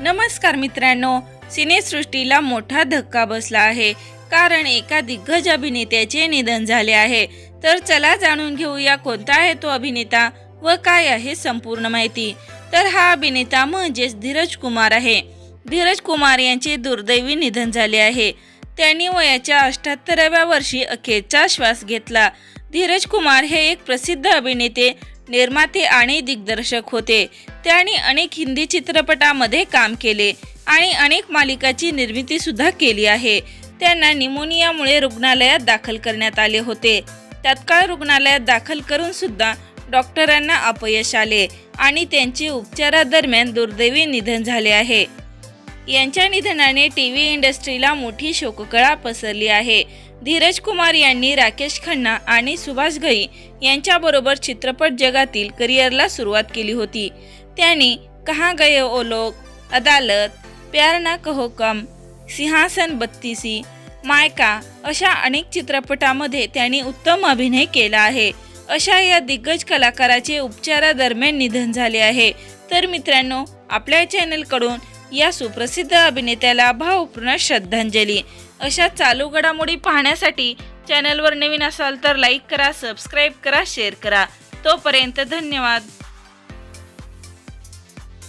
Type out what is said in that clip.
नमस्कार मित्रांनो सिनेसृष्टीला मोठा धक्का बसला आहे. कारण एका दिग्गज अभिनेत्याचे निधन झाले आहे. तर चला जाणून घेऊया कोणता आहे तो अभिनेता व काय आहे संपूर्ण माहिती. तर हा अभिनेता म्हणजेच धीरज कुमार आहे. धीरज कुमार यांचे दुर्दैवी निधन झाले आहे. त्यांनी वयाच्या अठ्याहत्तराव्या वर्षी अखेरचा श्वास घेतला. धीरज कुमार हे एक प्रसिद्ध अभिनेते निर्माते आणि दिग्दर्शक होते. त्यांनी अनेक हिंदी चित्रपटामध्ये काम केले आणि अनेक मालिकाची निर्मिती सुद्धा केली आहे. त्यांना निमोनियामुळे रुग्णालयात दाखल करण्यात आले होते. तत्काळ रुग्णालयात दाखल करून सुद्धा डॉक्टरांना अपयश आले आणि त्यांचे उपचारादरम्यान दुर्दैवी निधन झाले आहे. यांच्या निधनाने टी व्ही इंडस्ट्रीला मोठी शोककळा पसरली आहे. धीरज कुमार यांनी राकेश खन्ना आणि सुभाष घई यांच्याबरोबर चित्रपट जगातील करिअरला सुरुवात केली होती. त्यांनी कहाँ गये ओ लोक अदालत प्यार ना कहो कम सिंहासन बत्तीसी मायका अशा अनेक चित्रपटामध्ये त्यांनी उत्तम अभिनय केला आहे. अशा या दिग्गज कलाकाराचे उपचारादरम्यान निधन झाले आहे. तर मित्रांनो आपल्या चॅनलकडून या सुप्रसिद्ध अभिनेत्याला भावपूर्ण श्रद्धांजली. अशा चालू घडामोडी पाहण्यासाठी चॅनलवर नवीन असाल तर लाईक करा सबस्क्राईब करा शेअर करा. तोपर्यंत धन्यवाद.